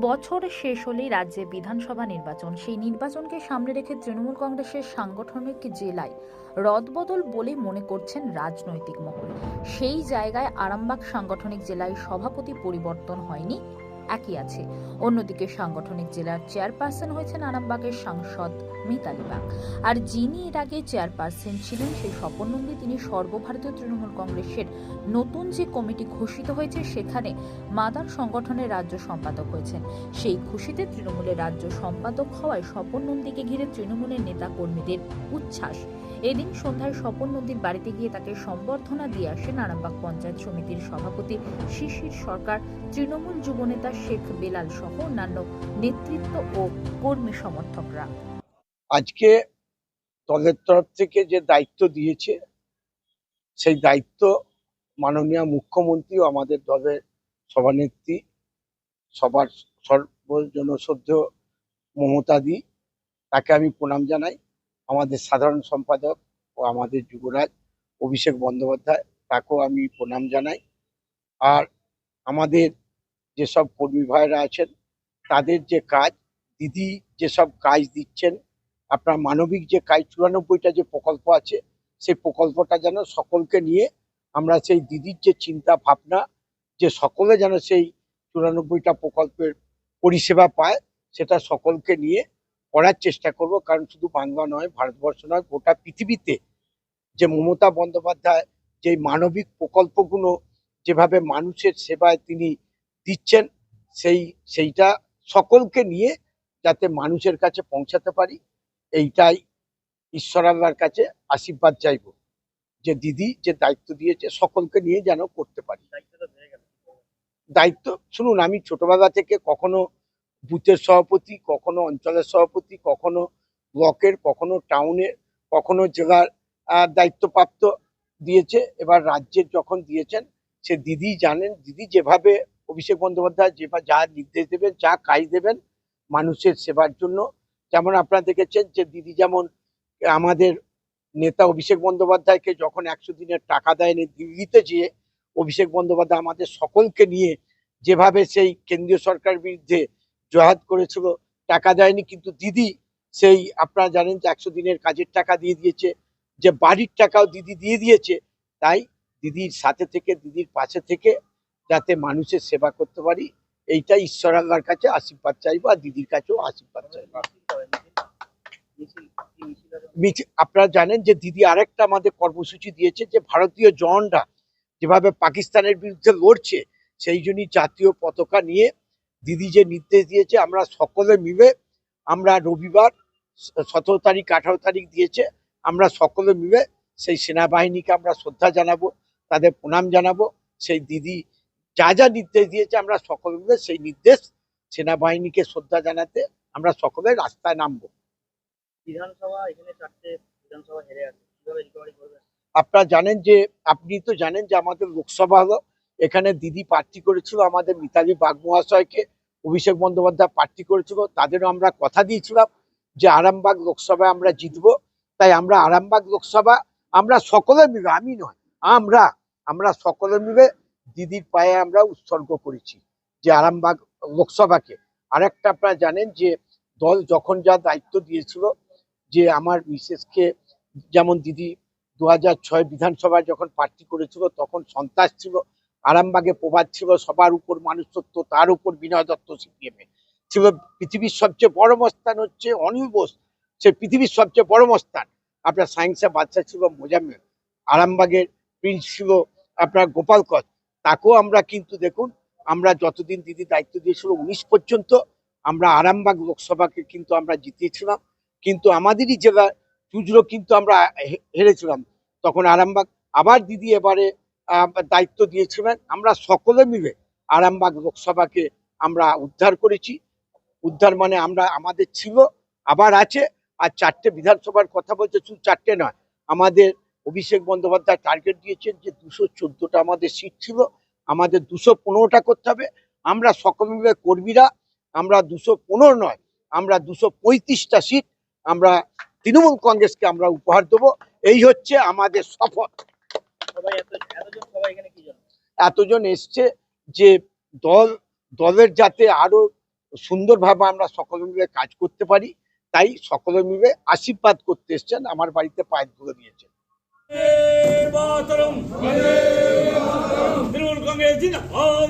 বছর শেষ হলেই রাজ্যে বিধানসভা নির্বাচন। সেই নির্বাচনকে সামনে রেখে তৃণমূল কংগ্রেসের সাংগঠনিক জেলায় রদবদল বলে মনে করছেন রাজনৈতিক মহল। সেই জায়গায় আরামবাগ সাংগঠনিক জেলায় সভাপতি পরিবর্তন হয়নি। একই আছে। অন্যদিকে সাংগঠনিক জেলার চেয়ারপারসন হয়েছেন আরামবাগের সাংসদ মিতালি বাগ আর যিনি এর আগে চেয়ারপারসন ছিলেন, সেই স্বপন নন্দী তিনি সর্বভারতীয় তৃণমূল কংগ্রেসের নতুন যে কমিটি ঘোষিত হয়েছে, সেখানে মাদার সংগঠনের রাজ্য সম্পাদক হয়েছেন। সেই খুশিতে তৃণমূলের রাজ্য সম্পাদক হওয়ায় স্বপন নন্দীকে ঘিরে তৃণমূলের নেতা কর্মীদের উচ্ছ্বাস। এদিন সন্ধ্যায় স্বপন নন্দীর বাড়িতে গিয়ে তাকে সম্বর্ধনা দিয়ে আসেন আরামবাগ পঞ্চায়েত সমিতির সভাপতি শিশির সরকার, তৃণমূল যুবনেতা শেখ বেলাল সহ অন্যান্য নেতৃত্ব ও কর্মী সমর্থকরা। আজকে দলের তরফ থেকে যে দায়িত্ব দিয়েছে, সেই দায়িত্ব মাননীয় মুখ্যমন্ত্রী ও আমাদের দলের সভানেত্রী, সবার সর্বজনশ্রদ্ধ মমতা দি তাকে আমি প্রণাম জানাই। আমাদের সাধারণ সম্পাদক ও আমাদের যুবরাজ, অভিষেক বন্দ্যোপাধ্যায়, তাকেও আমি প্রণাম জানাই। আর আমাদের যেসব কর্মী ভাইরা আছেন, তাদের যে কাজ, দিদি যেসব কাজ দিচ্ছেন, আপনার মানবিক যে কাজ, চুরানব্বইটা যে প্রকল্প আছে, সেই প্রকল্পটা যেন সকলকে নিয়ে আমরা সেই দিদির যে চিন্তা ভাবনা, যে সকলে যেন সেই চুরানব্বইটা প্রকল্পের পরিষেবা পায়, সেটা সকলকে নিয়ে করার চেষ্টা করব, কারণ শুধু বাংলা নয়, ভারতবর্ষ নয়, গোটা পৃথিবীতে যে মমতা বন্দ্যোপাধ্যায়, যে মানবিক প্রকল্পগুলো যেভাবে মানুষের সেবায় তিনি দিচ্ছেন, সেই, সেইটা সকলকে নিয়ে যাতে মানুষের কাছে পৌঁছাতে পারি, এইটাই ঈশ্বর আল্লাহর কাছে আশীর্বাদ চাইব। যে দিদি যে দায়িত্ব দিয়েছে, সকলকে নিয়ে যেন করতে পারি। দায়িত্ব? শুনুন, আমি ছোটবেলা থেকে কখনো বুথের সভাপতি, কখনো অঞ্চলের সভাপতি, কখনো ব্লকের, কখনো টাউনের, কখনো জেলার দায়িত্বপ্রাপ্ত দিয়েছে। এবার রাজ্যের যখন দিয়েছেন, সে দিদি জানেন, দিদি যেভাবে অভিষেক বন্দ্যোপাধ্যায় যেভাবে যা নির্দেশ দেবেন, যা কাজ দেবেন মানুষের সেবার জন্য, যেমন আপনারা দেখেছেন যে দিদি যেমন আমাদের নেতা অভিষেক বন্দ্যোপাধ্যায়কে যখন একশো দিনের টাকা দেয়নি, দিল্লিতে যেয়ে অভিষেক বন্দ্যোপাধ্যায় আমাদের সকলকে নিয়ে যেভাবে সেই কেন্দ্রীয় সরকার বিরুদ্ধে জহাদ করেছিল, টাকা দেয়নি কিন্তু দিদি সেই আপনারা জানেন যে একশো দিনের কাজের টাকা দিয়ে দিয়েছে, যে বাড়ির টাকাও দিদি দিয়ে দিয়েছে, তাই দিদির সাথে থেকে, দিদির পাশে থেকে যাতে মানুষের সেবা করতে পারি এইটা ঈশ্বর আল্লাহর কাছে আশীর্বাদ চাইব আর দিদির কাছেও আশীর্বাদ চাইব। আপনারা জানেন যে দিদি আরেকটা আমাদের কর্মসূচি দিয়েছে যে ভারতীয় জওয়ানরা যেভাবে পাকিস্তানের বিরুদ্ধে লড়ছে, সেই জন্যই জাতীয় পতাকা নিয়ে দিদি যে নির্দেশ দিয়েছে আমরা সকলে মিলে আমরা রবিবার সতেরো তারিখ আঠারো তারিখ দিয়েছে আমরা সকলে মিলে সেই সেনাবাহিনীকে আমরা শ্রদ্ধা জানাব তাদের প্রণাম জানাব সেই দিদি যা যা নির্দেশ দিয়েছে আমরা সকলে মিলে সেই নির্দেশ সেনাবাহিনীকে শ্রদ্ধা জানাতে আমরা সকলে রাস্তায় নামবো। বিধানসভা এখানে চারটে বিধানসভা হেরে আছে কীভাবে রিকভারি করবে? আপনারা জানেন যে আপনি তো জানেন যে আমাদের লোকসভা হলো এখানে দিদি প্রার্থী করেছিল আমাদের মিতালি বাগ মহাশয়কে অভিষেক বন্দ্যোপাধ্যায় প্রার্থী করেছিল, তাদেরও আমরা কথা দিয়েছিলাম যে আরামবাগ লোকসভায় আমরা জিতবো। তাই আমরা আরামবাগ লোকসভা, আমরা সকলে মিলে, আমি নয়, আমরা আমরা সকলে মিলে দিদির পায়ে আমরা উৎসর্গ করেছি যে আরামবাগ লোকসভাকে। আরেকটা আপনারা জানেন যে দল যখন যা দায়িত্ব দিয়েছিল যে আমার মিসেসকে, যেমন দিদি দু হাজার ছয় বিধানসভায় যখন প্রার্থী করেছিল, তখন সন্ত্রাস ছিল আরামবাগে প্রবাদ ছিল, সবার উপর মানুষ তার উপর বিনয় দত্ত সিপিএম ছিল পৃথিবীর সবচেয়ে বড় মস্তান হচ্ছে অনিল বোস। সে পৃথিবীর সবচেয়ে বড় মস্তান। আপনার সায়েন্সে বাচ্চা ছিল মোজাম্মেল। আরামবাগের প্রিন্স ছিল আপনার গোপাল তাকেও আমরা কিন্তু দেখুন, আমরা যতদিন দিদি দায়িত্ব দিয়েছিল উনিশ পর্যন্ত, আমরা আরামবাগ লোকসভাকে কিন্তু আমরা জিতিয়েছিলাম। কিন্তু আমাদেরই জেলা চুজরো কিন্তু আমরা হেরেছিলাম। তখন আরামবাগ, আবার দিদি এবারে দায়িত্ব দিয়েছিলেন। আমরা সকলে মিলে আরামবাগ লোকসভাকে আমরা উদ্ধার করেছি। উদ্ধার মানে আমরা, আমাদের ছিল, আবার আছে। আর চারটে বিধানসভার কথা বলছে, শুধু চারটে নয়। আমাদের অভিষেক বন্দ্যোপাধ্যায় টার্গেট দিয়েছেন যে দুশো চোদ্দোটা আমাদের সিট ছিল। আমাদের দুশো পনেরোটা করতে হবে। আমরা সকল মিলে কর্মীরা, আমরা দুশো পনেরো নয়, আমরা দুশো পঁয়ত্রিশটা সিট আমরা তৃণমূল কংগ্রেসকে আমরা উপহার দেবো। এই হচ্ছে আমাদের শপথ। এতজন সবাই এখানে কি জন্য? এতজন এসছে যে দল দলের যাতে আরও সুন্দরভাবে আমরা সকলে মিলে কাজ করতে পারি তাই সকলে মিলে আশীর্বাদ করতে এসছেন আমার বাড়িতে পায়ের ধরে তৃণমূল কংগ্রেস জিন্দাবাদ।